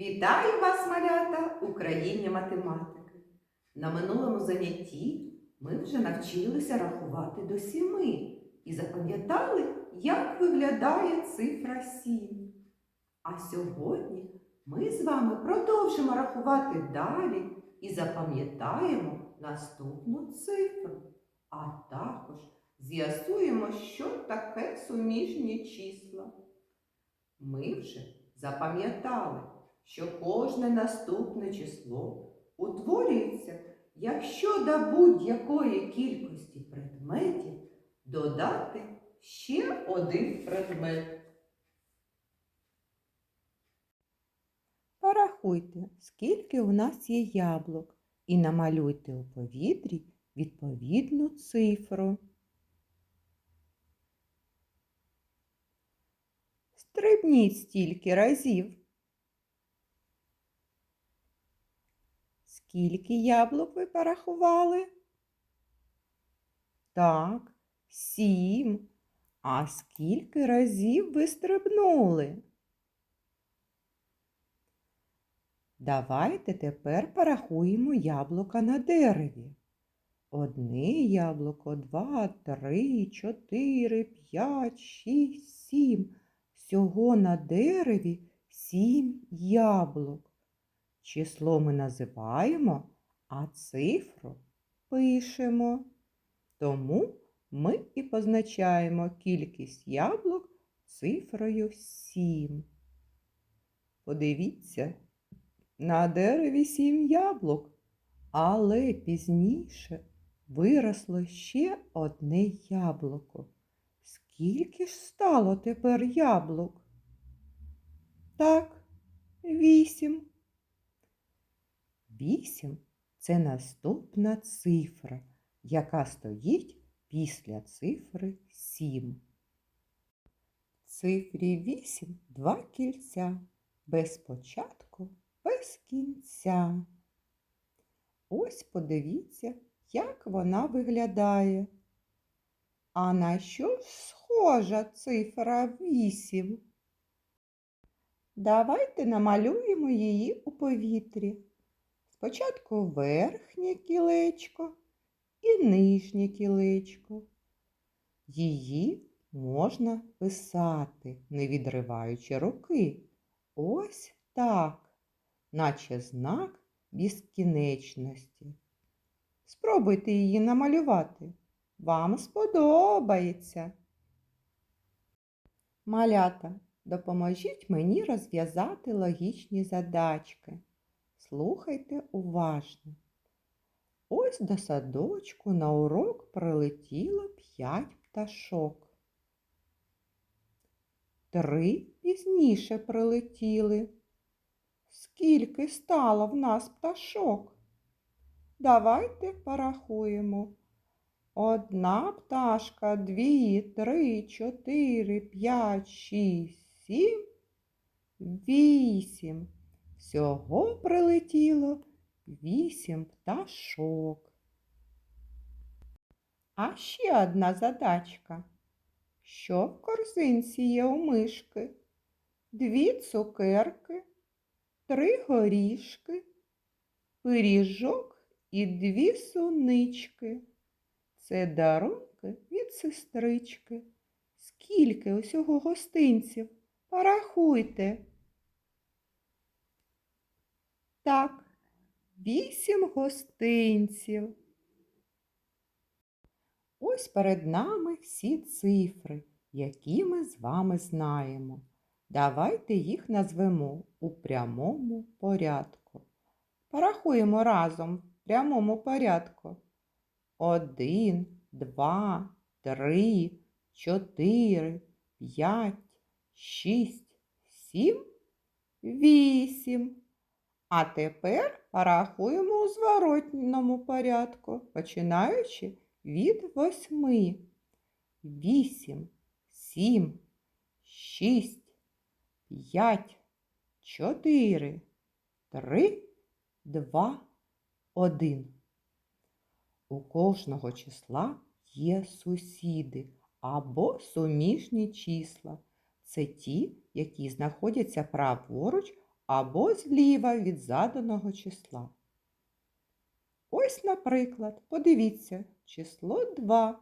Вітаю вас, малята, Україні математики. На минулому занятті ми вже навчилися рахувати до сіми і запам'ятали, як виглядає цифра сім. А сьогодні ми з вами продовжимо рахувати далі і запам'ятаємо наступну цифру, а також з'ясуємо, що таке суміжні числа. Ми вже запам'ятали, що кожне наступне число утворюється, якщо до будь-якої кількості предметів додати ще один предмет. Порахуйте, скільки у нас є яблук, і намалюйте у повітрі відповідну цифру. Стрибніть стільки разів. Скільки яблук ви порахували? Так, сім. А скільки разів ви стрибнули? Давайте тепер порахуємо яблука на дереві. Одне яблуко, два, три, чотири, п'ять, шість, сім. Всього на дереві сім яблук. Число ми називаємо, а цифру пишемо. Тому ми і позначаємо кількість яблук цифрою 7. Подивіться, на дереві сім яблук, але пізніше виросло ще одне яблуко. Скільки ж стало тепер яблук? Так, вісім. Вісім це наступна цифра, яка стоїть після цифри сім. В цифрі вісім два кільця, без початку, без кінця. Ось подивіться, як вона виглядає. А на що схожа цифра вісім? Давайте намалюємо її у повітрі. Спочатку верхнє кілечко і нижнє кілечко. Її можна писати, не відриваючи руки. Ось так, наче знак безкінечності. Спробуйте її намалювати. Вам сподобається. Малята, допоможіть мені розв'язати логічні задачки. Слухайте уважно. Ось до садочку на урок прилетіло п'ять пташок. Три пізніше прилетіли. Скільки стало в нас пташок? Давайте порахуємо. Одна пташка, дві, три, чотири, п'ять, шість, сім, вісім. Всього прилетіло вісім пташок. А ще одна задачка. Що в корзинці є у мишки? Дві цукерки, три горішки, пиріжок і дві сунички. Це дарунки від сестрички. Скільки усього гостинців? Порахуйте. Так, вісім гостинців. Ось перед нами всі цифри, які ми з вами знаємо. Давайте їх назвемо у прямому порядку. Порахуємо разом в прямому порядку. Один, два, три, чотири, п'ять, шість, сім, вісім. А тепер порахуємо у зворотному порядку, починаючи від восьми. Вісім, сім, шість, п'ять, чотири, три, два, один. У кожного числа є сусіди або суміжні числа. Це ті, які знаходяться праворуч або зліва від заданого числа. Ось, наприклад, подивіться, число 2.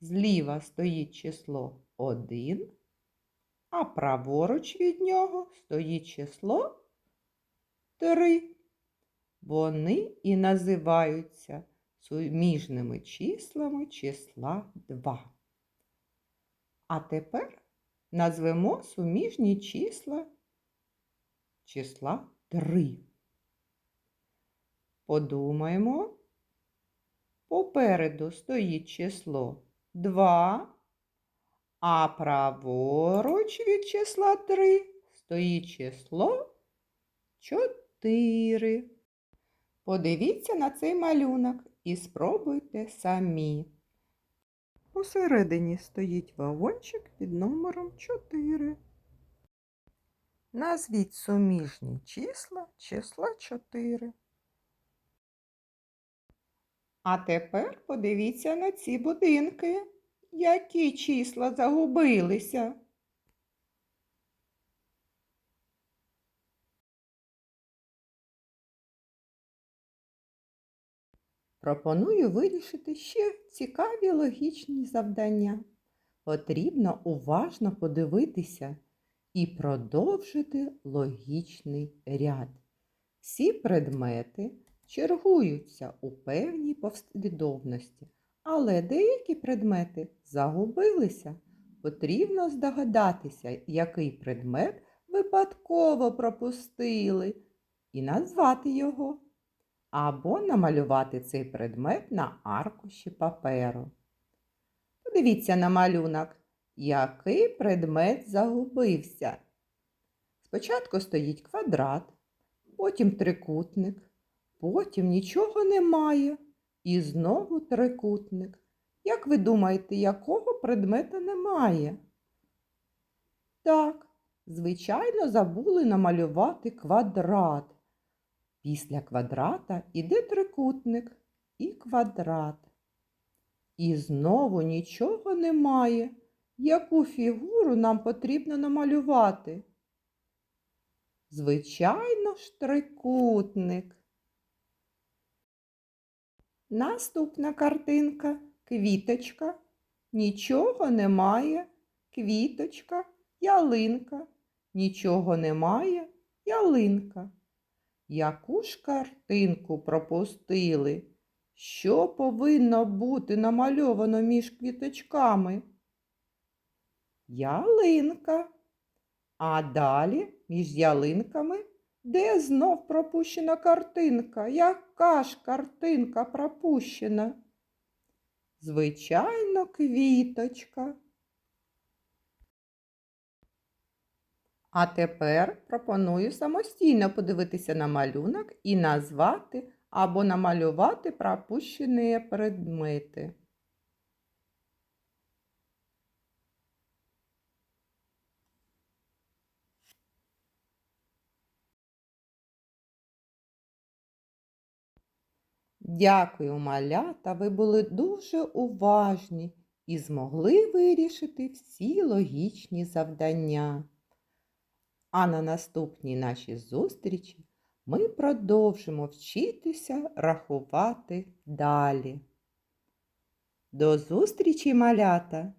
Зліва стоїть число 1, а праворуч від нього стоїть число 3. Вони і називаються суміжними числами числа 2. А тепер назвемо суміжні числа числа 3. Подумаємо. Попереду стоїть число 2, а праворуч від числа 3 стоїть число 4. Подивіться на цей малюнок і спробуйте самі. Посередині стоїть вагончик під номером 4. Назвіть суміжні числа числа 4. А тепер подивіться на ці будинки. Які числа загубилися? Пропоную вирішити ще цікаві логічні завдання. Потрібно уважно подивитися і продовжити логічний ряд. Всі предмети чергуються у певній послідовності, але деякі предмети загубилися. Потрібно здогадатися, який предмет випадково пропустили, і назвати його, або намалювати цей предмет на аркуші паперу. Подивіться на малюнок, який предмет загубився. Спочатку стоїть квадрат, потім трикутник, потім нічого немає і знову трикутник. Як ви думаєте, якого предмета немає? Так, звичайно, забули намалювати квадрат. Після квадрата іде трикутник і квадрат. І знову нічого немає. Яку фігуру нам потрібно намалювати? Звичайно ж, трикутник. Наступна картинка квіточка. Нічого немає. Квіточка, ялинка. Нічого немає, ялинка. Яку ж картинку пропустили? Що повинно бути намальовано між квіточками? Ялинка. А далі між ялинками, де знов пропущена картинка? Яка ж картинка пропущена? Звичайно, квіточка. А тепер пропоную самостійно подивитися на малюнок і назвати або намалювати пропущені предмети. Дякую, малята, ви були дуже уважні і змогли вирішити всі логічні завдання. А на наступній нашій зустрічі ми продовжимо вчитися рахувати далі. До зустрічі, малята!